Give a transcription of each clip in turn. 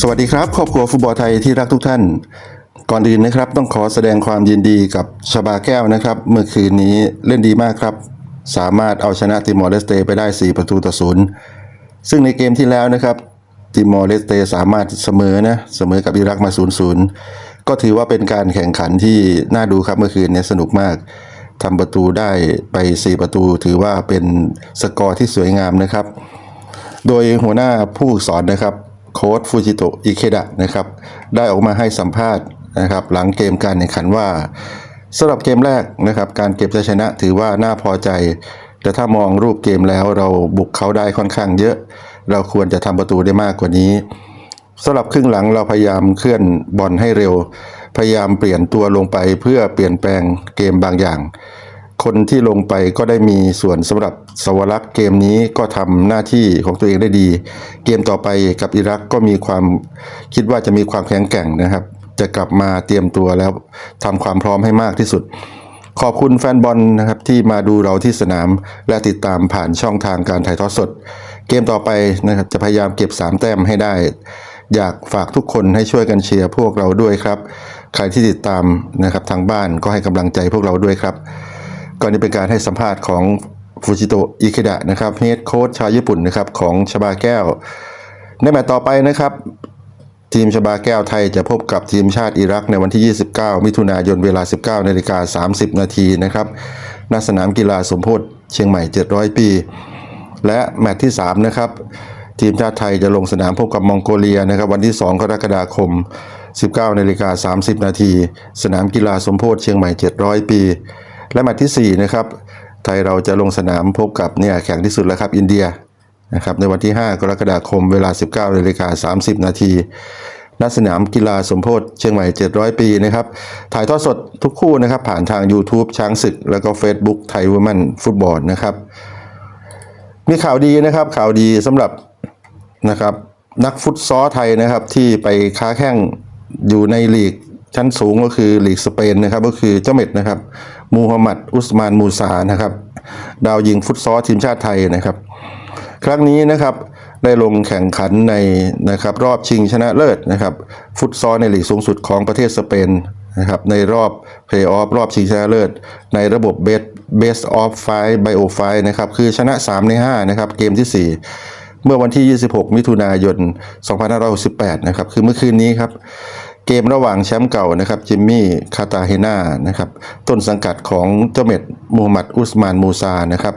สวัสดีครับครอบครัวฟุตบอลไทยที่รักทุกท่าน ก่อนอื่นนะครับ ต้องขอแสดงความยินดีกับชบาแก้วนะครับ เมื่อคืนนี้เล่นดีมากครับ สามารถเอาชนะติมอร์เลสเตไปได้ 4 ประตูต่อศูนย์ซึ่งในเกมที่แล้วนะครับติมอร์เลสเตสามารถเสมอนะเสมอกับอิรักมา0 0ก็ถือว่าเป็นการแข่งขันที่น่าดูครับเมื่อคืนนี้สนุกมากทำประตูได้ไป 4 ประตู ถือว่าเป็นสกอร์ที่สวยงามนะครับ โดยหัวหน้าผู้สอนนะครับ โค้ชฟูจิโตะอิเคดะนะครับได้ออกมาให้สัมภาษณ์นะครับหลังเกมการแข่งขันว่าสำหรับเกมแรกนะครับการเก็บชัยชนะถือว่าน่าพอใจ แต่ถ้ามองรูปเกมแล้วเราบุกเขาได้ค่อนข้างเยอะ เราควรจะทำประตูได้มากกว่านี้สำหรับครึ่งหลังเราพยายามเคลื่อนบอลให้เร็ว พยายามเปลี่ยนตัวลงไปเพื่อเปลี่ยนแปลงเกมบางอย่าง คนที่ลงไปก็ได้มีส่วนสำหรับสวรักษ์เกมนี้ก็ทำหน้าที่ของตัวเองได้ดี เกมต่อไปกับอิรักก็มีความคิดว่าจะมีความแข็งแกร่งนะครับ จะกลับมาเตรียมตัวแล้วทำความพร้อมให้มากที่สุด ขอบคุณแฟนบอลนะครับที่มาดูเราที่สนาม และติดตามผ่านช่องทางการถ่ายทอดสด เกมต่อไปนะครับจะพยายามเก็บ 3 แต้มให้ได้ อยากฝากทุกคนให้ช่วยกันเชียร์พวกเราด้วยครับ ใครที่ติดตามนะครับทางบ้านก็ให้กำลังใจพวกเราด้วยครับ ก่อนนี้เป็นการให้สัมภาษณ์ของฟูจิโตะอิเคดะนะครับเฮดโค้ชชาวญี่ปุ่นนะครับของชบาแก้ว ในแมตช์ต่อไปนะครับ ทีมชบาแก้วไทยจะพบกับทีมชาติอิรักในวันที่ 29 มิถุนายนเวลา 19นาฬิกา30 นาทีนะครับณสนามกีฬาสมโพธิเชียงใหม่ 700 ปี และแมตช์ที่ 3 นะครับ ทีมชาติไทยจะลงสนามพบกับมองโกเลียนะครับ วันที่ 2 กรกฎาคม 19นาฬิกา30 นาที สนามกีฬาสมโพธิเชียงใหม่ 700 ปี และแมตช์ที่4นะครับไทยเราจะลงสนามพบกับเนี่ยแข่งที่สุดแล้วครับอินเดียนะครับในวันที่ 5 กรกฎาคมเวลา 19นาฬิกา30 นาทีณสนามกีฬาสมโพธิเชียงใหม่ 700 ปีนะครับ ถ่ายทอดสดทุกคู่นะครับ ผ่านทาง YouTube ช้างศึก แล้วก็ Facebook ไทยวูแมนฟุตบอลนะครับ มีข่าวดีนะครับ ข่าวดีสำหรับนะครับนักฟุตซอลไทยนะครับที่ไปค้าแข่งอยู่ในลีก ชั้นสูงก็คือลีกสเปนนะครับก็คือเจ้าเม็ดนะครับมูฮัมหมัดอุสมานมูซานะครับดาวยิงฟุตซอลทีมชาติไทยนะครับ ครั้งนี้นะครับได้ลงแข่งขันในนะครับรอบชิงชนะเลิศนะครับฟุตซอลในลีกสูงสุดของประเทศสเปนนะครับในรอบเพลย์ออฟรอบชิงชนะเลิศ ในระบบเบสเบสออฟไฟไบโอไฟนะครับคือชนะ 3 ใน 5 นะครับ เกมที่ 4 เมื่อวันที่ 26 มิถุนายน 2568 นะครับ คือเมื่อคืนนี้ครับ เกมระหว่างแชมป์เก่านะครับจิมมี่คาตาเฮนานะครับต้นสังกัดของเจ้าเม็ดมูฮัมหมัดอุสมานมูซานะครับ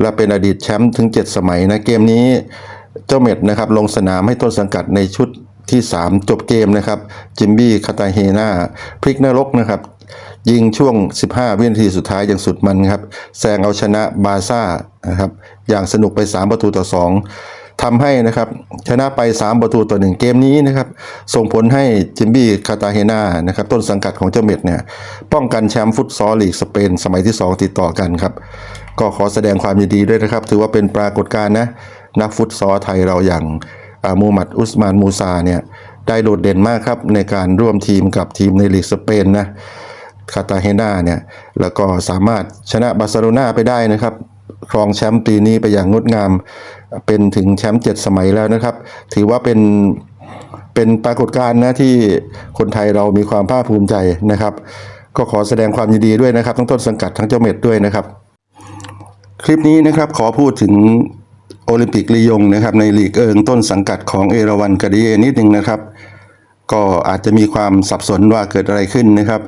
และเป็นอดีตแชมป์ถึง 7 สมัยนะเกมนี้เจ้าเม็ดนะครับลงสนามให้ต้นสังกัดในชุดที่ 3 จบเกมนะครับจิมบี้คาตาเฮนาพลิกนรกนะครับยิงช่วง 15 วินาทีสุดท้ายอย่างสุดมันครับแซงเอาชนะบาซ่านะครับอย่างสนุกไป 3 ประตูต่อ 2 ทำให้นะครับชนะไป 3 ประตูต่อ1เกมนี้นะครับส่งผลให้จิมบี้คาตาเฮนานะครับต้นสังกัดของเจ้าเม็ดเนี่ยป้องกันแชมป์ฟุตซอลลีกสเปนสมัยที่ 2 ติดต่อกันครับก็ขอแสดงความยินดีด้วยนะครับ ถือว่าเป็นปรากฏการณ์นะนักฟุตซอลไทยเราอย่างอามูฮัมหมัดอุสมานมูซาเนี่ยได้โดดเด่นมากครับในการร่วมทีมกับทีมในลีกสเปนนะคาตาเฮนาเนี่ยแล้วก็สามารถชนะบาร์เซโลนาไปได้นะครับ ครองแชมป์ปีนี้ไปอย่างงดงาม เป็นถึงแชมป์เจ็ดสมัยแล้วนะครับ ถือว่าเป็นเป็นปรากฏการณ์นะที่คนไทยเรามีความภาคภูมิใจนะครับ ก็ขอแสดงความยินดีด้วยนะครับทั้งต้นสังกัดทั้งเจ้าเม็ดด้วยนะครับ คลิปนี้นะครับขอพูดถึงโอลิมปิกลียงนะครับในลีกเอิงต้นสังกัดของเอราวันกาดิเอนิดหนึ่งนะครับ ก็อาจจะมีความสับสนว่าเกิดอะไรขึ้นนะครับ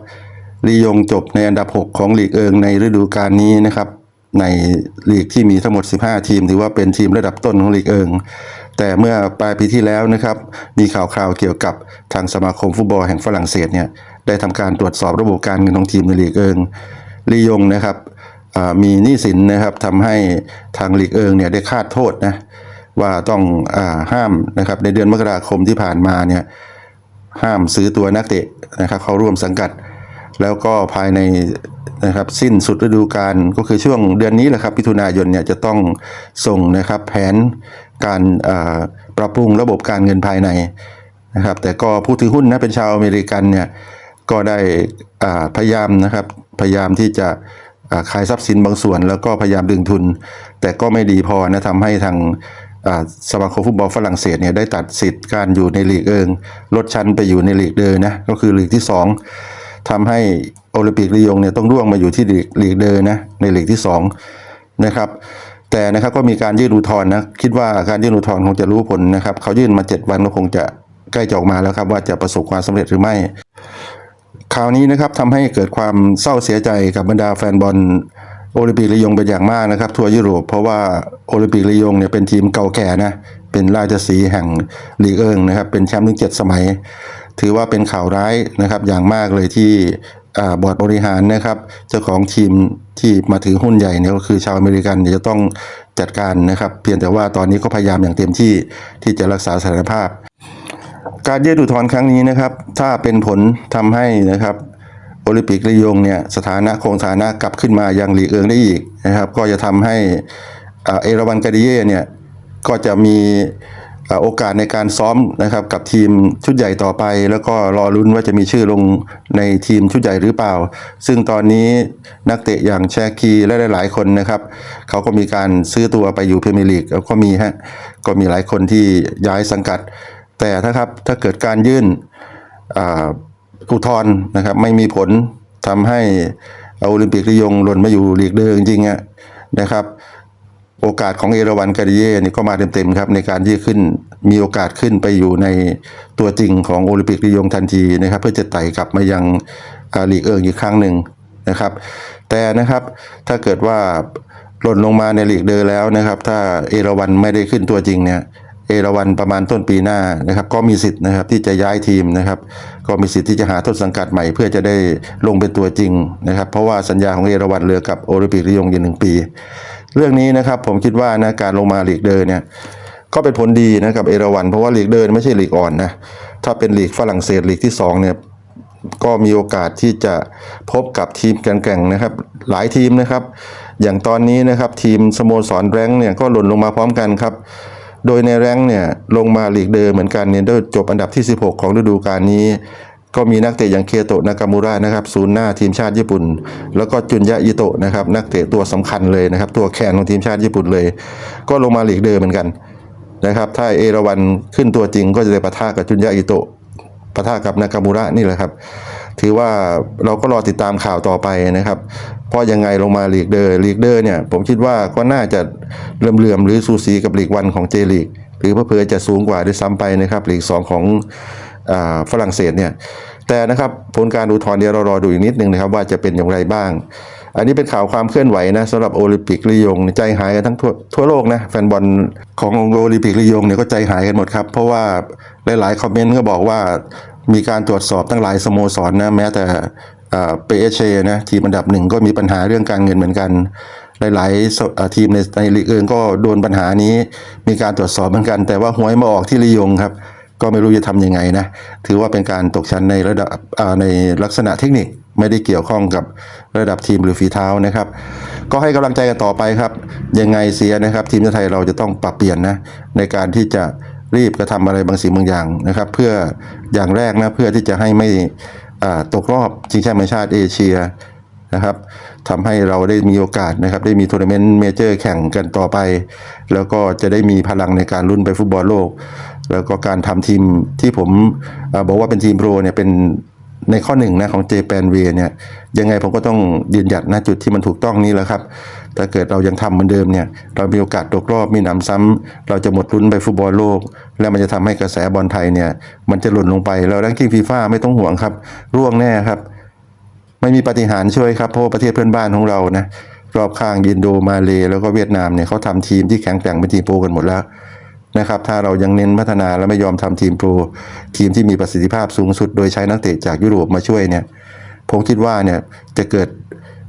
ลียงจบในอันดับ 6 ของลีกเอิงในฤดูกาลนี้นะครับ ในลีกที่มีทั้งหมด 15 ทีม ถือว่าเป็นทีมระดับต้นของลีกเอิง แต่เมื่อปลายปีที่แล้วนะครับ มีข่าวคราวเกี่ยวกับทางสมาคมฟุตบอลแห่งฝรั่งเศสเนี่ยได้ทำการตรวจสอบระบบการเงินของทีมในลีกเอิงลียงนะครับอ่ามีหนี้สินนะครับทำให้ทางลีกเอิงเนี่ยได้คาดโทษนะว่าต้องอาห้ามนะครับในเดือนมกราคมที่ผ่านมาเนี่ยห้ามซื้อตัวนักเตะนะครับเข้าร่วมสังกัด แล้วก็ภายใน นะครับสิ้นสุดฤดูกาลก็คือช่วงเดือนนี้แหละครับพิถุนายนเนี่ยจะต้องส่งนะครับแผนการปรับปรุงระบบการเงินภายในนะครับแต่ก็ผู้ถือหุ้นนะเป็นชาวอเมริกันเนี่ยก็ได้พยายามนะครับพยายามที่จะขายทรัพย์สินบางส่วน แล้วก็พยายามดึงทุน แต่ก็ไม่ดีพอนะทำให้ทางสมาคมฟุตบอลฝรั่งเศสเนี่ยได้ตัดสิทธิ์การอยู่ในลีกเอิงลดชั้นไปอยู่ในลีกเดอนะก็คือลีกที่สอง ทำให้โอลิมปิกลียงเนี่ยต้องร่วงมาอยู่ที่ลีกลีกเดอนะในหลีกที่สองนะครับแต่นะครับก็มีการยื่นอุทธรณ์นะคิดว่าการยื่นอุทธรณ์คงจะรู้ผลนะครับเขายื่นมา 7 วันก็คงจะใกล้จะออกมาแล้วครับว่าจะประสบความสำเร็จหรือไม่ข่าวนี้นะครับทำให้เกิดความเศร้าเสียใจกับบรรดาแฟนบอลโอลิมปิกลียงเป็นอย่างมากนะครับ ทั่วยุโรปเพราะว่าโอลิมปิกลียงเนี่ยเป็นทีมเก่าแก่นะเป็นราชสีห์แห่งลีกเอิงนะครับเป็นแชมป์ถึงเจ็ดสมัย ถือว่าเป็นข่าวร้ายนะครับอย่างมากเลยที่บอร์ดบริหารนะครับเจ้าของทีมที่มาถือหุ้นใหญ่เนี่ยก็คือชาวอเมริกันเนี่ยจะต้องจัดการนะครับ เพียงแต่ว่าตอนนี้ก็พยายามอย่างเต็มที่ที่จะรักษาสถานภาพ การยื่นอุทธรณ์ครั้งนี้นะครับ ถ้าเป็นผลทำให้นะครับโอลิมปิกลียงเนี่ยสถานะคงสถานะกลับขึ้นมายังหลีกเอิงได้อีกนะครับ ก็จะทำให้เอราวันกาดิเย่เนี่ยก็จะมี โอกาสในการซ้อมนะครับกับทีมชุดใหญ่ต่อไป แล้วก็รอลุ้นว่าจะมีชื่อลงในทีมชุดใหญ่หรือเปล่า ซึ่งตอนนี้นักเตะอย่างแชคีและหลายๆคนนะครับเขาก็มีการซื้อตัวไปอยู่พรีเมียร์ลีกก็มีฮะก็มีหลายคนที่ย้ายสังกัด แต่ถ้าครับถ้าเกิดการยื่นอุทธรณ์นะครับไม่มีผลทำให้โอลิมปิกลียงหล่นมาอยู่ลีกเดิมจริงๆนะครับ โอกาสของเอราวันกาดิเย่นี่ก็มาเต็มๆครับในการที่ขึ้นมีโอกาสขึ้นไปอยู่ในตัวจริงของโอลิมปิกลียงทันทีนะครับ เพื่อจะไต่กลับมายังอาลีกเอิงอีกครั้งหนึ่งนะครับ แต่นะครับถ้าเกิดว่าหล่นลงมาในลีกเดอแล้วนะครับ ถ้าเอราวันไม่ได้ขึ้นตัวจริงเนี่ยเอราวันประมาณต้นปีหน้านะครับก็มีสิทธิ์นะครับที่จะย้ายทีมนะครับ ก็มีสิทธิ์ที่จะหาต้นสังกัดใหม่ เพื่อจะได้ลงเป็นตัวจริงนะครับ เพราะว่าสัญญาของเอราวันเหลือกับโอลิมปิกลียงอยู่หนึ่งปี เรื่องนี้นะครับผมคิดว่านะการลงมาลีกเดอร์เนี่ยก็เป็นผลดีนะครับเอราวัน เพราะว่าลีกเดอร์ไม่ใช่ลีกอ่อนนะถ้าเป็นลีกฝรั่งเศสลีกที่สองเนี่ยก็มีโอกาสที่จะพบกับทีมแกร่งๆนะครับ หลายทีมนะครับ อย่างตอนนี้นะครับทีมสโมสรแรงเนี่ยก็หล่นลงมาพร้อมกันครับ โดยในแรงเนี่ยลงมาลีกเดอร์เหมือนกันเนี่ยได้จบอันดับที่ 16 ของฤดูกาลนี้ ก็มีนักเตะอย่างเคโตะนากามูระนะครับศูนย์หน้าทีมชาติญี่ปุ่น แล้วก็จุนยะอิโตะนะครับนักเตะตัวสำคัญเลยนะครับ ตัวแขนของทีมชาติญี่ปุ่นเลย ก็ลงมาหลีกเดอร์เหมือนกันนะครับถ้าเอราวันขึ้นตัวจริงก็จะได้ปะทะกับจุนยะอิโตะปะทะกับนากามูระนี่แหละครับ ถือว่าเราก็รอติดตามข่าวต่อไปนะครับเพราะยังไงลงมาลีกเดอร์ลีกเดอร์เนี่ยผมคิดว่าก็น่าจะเลื่อมๆหรือสูสีกับลีกวันของเจลีกหรือเพื่อจะสูงกว่าด้วยซ้ำไปนะครับลีกสองของ ฝรั่งเศสเนี่ยแต่นะครับผลการอุทธรณ์เดี๋ยวเรารอดูอีกนิดนึงนะครับว่าจะเป็นอย่างไรบ้าง อันนี้เป็นข่าวความเคลื่อนไหวนะสำหรับโอลิมปิกลียงใจหายกันทั้งทั่วทั่วโลกนะแฟนบอลของโอลิมปิกลียงเนี่ยก็ใจหายกันหมดครับเพราะว่าหลายๆคอมเมนต์ก็บอกว่ามีการตรวจสอบตั้งหลายสโมสรนะแม้แต่เปเชนะทีมอันดับหนึ่งก็มีปัญหาเรื่องการเงินเหมือนกัน หลายๆทีมในในลีกเองก็โดนปัญหานี้ มีการตรวจสอบเหมือนกัน แต่ว่าหวยมาออกที่ลียงครับ ก็ไม่รู้จะทำยังไงนะ ถือว่าเป็นการตกชั้นในระดับในลักษณะเทคนิคไม่ได้เกี่ยวข้องกับระดับทีมหรือฝีเท้านะครับ ก็ให้กำลังใจกันต่อไปครับ ยังไงเสียนะครับ ทีมชาติไทยเราจะต้องปรับเปลี่ยนนะในการที่จะรีบกระทำอะไรบางสิ่งบางอย่างนะครับ เพื่ออย่างแรกนะเพื่อที่จะให้ไม่ตกรอบชิงแชมป์ชาติเอเชียนะครับทำให้เราได้มีโอกาสนะครับ ได้มีทัวร์นาเมนต์เมเจอร์แข่งกันต่อไป แล้วก็จะได้มีพลังในการลุ้นไปฟุตบอลโลก แล้วก็การทำทีมที่ผมอบอกว่าเป็นทีมโปรเนี่ยเป็นในข้อหนึ่งนะของเจแปนเวเนี่ยยังไงผมก็ต้องยืนหยัดณจุดที่มันถูกต้องนี้แหละครับ ถ้าเกิดเรายังทำเหมือนเดิมเนี่ยเรามีโอกาสตกรอบมีหนำซ้ำเราจะหมดลุ้นไปฟุตบอลโลก แล้วมันจะทำให้กระแสบอลไทยเนี่ยมันจะหล่นลงไปแล้วแรงกิ้งฟีฟ่าไม่ต้องห่วงครับ ร่วงแน่ครับ ไม่มีปฏิหารช่วยครับเพราะประเทศเพื่อนบ้านของเรานะรอบข้างอินโดมาเลแล้วก็เวียดนามเนี่ยเขาทำทีมที่แข็งแกร่งเป็นทีมโปรกันหมดแล้ว นะครับ ถ้าเรายังเน้นพัฒนาและไม่ยอมทำทีมโปรทีมที่มีประสิทธิภาพสูงสุด โดยใช้นักเตะจากยุโรปมาช่วยเนี่ยผมคิดว่าเนี่ยจะเกิด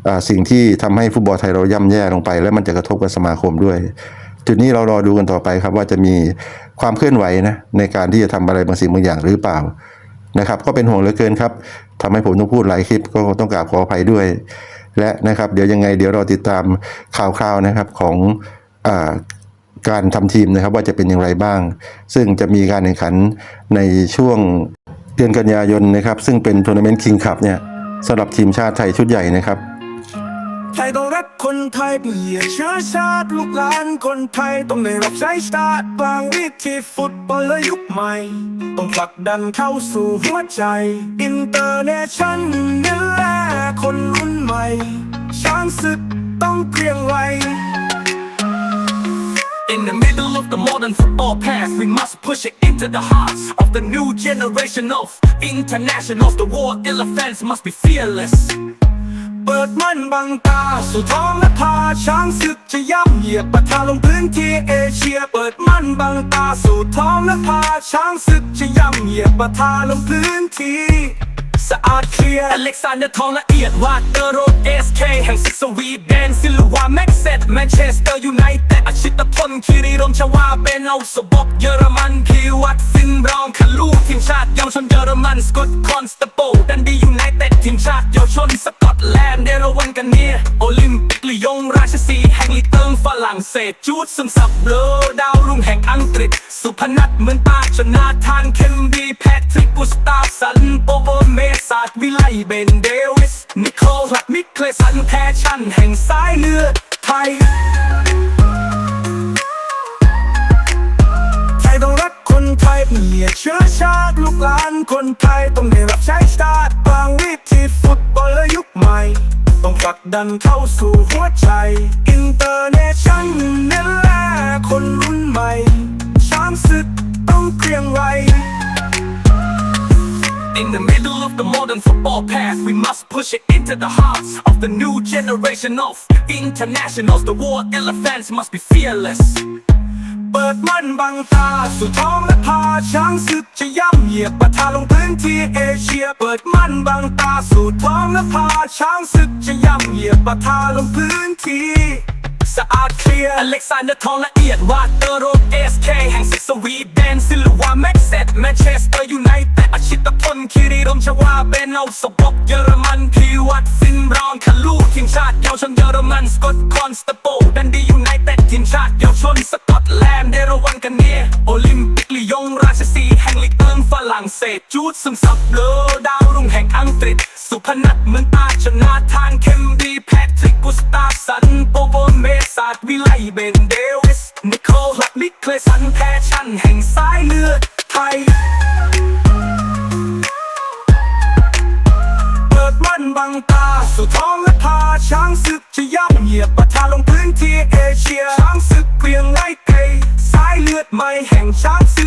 อ่าสิ่งที่ทำให้ฟุตบอลไทยเราย่ำแย่ลงไป และมันจะกระทบกับสมาคมด้วย จุดนี้เรารอดูกันต่อไปครับว่าจะมีความเคลื่อนไหวนะในการที่จะทำอะไรบางสิ่งบางอย่างหรือเปล่านะครับก็เป็นห่วงเหลือเกินครับทำให้ผมต้องพูดหลายคลิปก็ต้องกราบขออภัยด้วย และนะครับเดี๋ยวยังไงเดี๋ยวเราติดตามข่าวคราวนะครับของอา การทำทีมนะครับว่าจะเป็นอย่างไรบ้าง ซึ่งจะมีการแข่งขันในช่วงเดือนกันยายนนะครับ ซึ่งเป็นทัวร์นาเมนต์คิงคัพเนี่ยสำหรับทีมชาติไทยชุดใหญ่นะครับไทยต้องรักคนไทยเป็นเหยียดเชื้อชาติลูกหลานคนไทยต้องได้รับใช้ชาติบางวิธีฟุตบอลและยุคใหม่ ต้องผลักดันเข้าสู่หัวใจ อินเตอร์เนชั่นนี่แหละคนรุ่นใหม่ ช้างศึกต้องเกรียงไกร In the middle of the modern football past, we must push it into the hearts of the new generation of internationals. The war elephants must be fearless. เปิดมันบังตาสู่ท้องและพาช้างศึกจะย่ำเหยียบปะทะลงพื้นที่เอเชีย เปิดมันบังตาสู่ท้องและพาช้างศึกจะย่ำเหยียบปะทะลงพื้นที่ สะอาดเคลียร์อเล็กซานเดอร์ทองละเอียดวาดเตอร์โรดเอสเคแห่งซิกสวีเดนซิลวาแม็กเซตแมนเชสเตอร์ยูไนเต็ดอาชิตพลคิริรมชวาเบนเอาสบบเยอรมันคีวัดฟินบรองคาลูทีมชาติเยาวชนเยอรมันสกอตคอนสตาโปดันดียูไนเต็ดทีมชาติเยาวชนสกอตแลนด์เดรวันกันเนียโอลิมปิก รั่งเศสจูดซึมซับเลอดาวรุ่งแห่งอังกฤษ สุพนัทเหมือนตาชนาธานเคมบีแพทริกกุสตาสันโปโบเมสาดวิไลเบนเดวิส นิโคลัดมิเคลสันแพชชั่นแห่งสายเลือดไทยไทยต้องรักคนไทยเป็นเหยียเชื้อชาติลูกหลานคนไทยต้องได้รับใช้ชาติ ดันเข้าสู่หัวใจ อินเตอร์เนชั่นนี่แหละคนรุ่นใหม่ ช้างศึกต้องเกรียงไกร In the middle of the modern football past, we must push it into the hearts of the new generation of internationals. The war elephants must be fearless. เปิดมันบังตาสู่ท้องและพาช้างศึกจะย่ำเหยียบปะทะลงพื้นที่เอเชีย เปิดมันบังตาสู่ท้องและพาช้างศึกจะย่ำเหยียบปะทะลงพื้นที่สะอาดเคลียร์อเล็กซานเดอร์ทองละเอียดวาเตอร์โรดเอสเคแห่งซิสวีเดนซิลวาแม็กเซตแมนเชสเตอร์ยูไนเต็ดอาชิตพลคิริรมชวาเบนเอาสบบเยอรมันพีวัดฟินรองคาลูทีมชาติเยาวชนเยอรมันสกอตคอนสตโปดันดียูไนเต็ดทีมชาติเยาวชนสกอตแลนด์ กันเนียโอลิมปิกลียงราชสีห์แห่งลีกเอิงฝรั่งเศสจูดซึมซับเลอดาวรุ่งแห่งอังกฤษ สุพนัทเหมือนตาชนาธานเคมบีแพทริกกุสตาฟสันโปโบเมสาดวิไลเบนเดวิสนิโคลัดมิเคลสันแพชชั่นแห่งสายเลือดไทยเปิดมันบังตา สู่ท้องและพาช้างศึกจะย่ำเหยียบปะทะลงพื้น หม่แห่งช้างศึก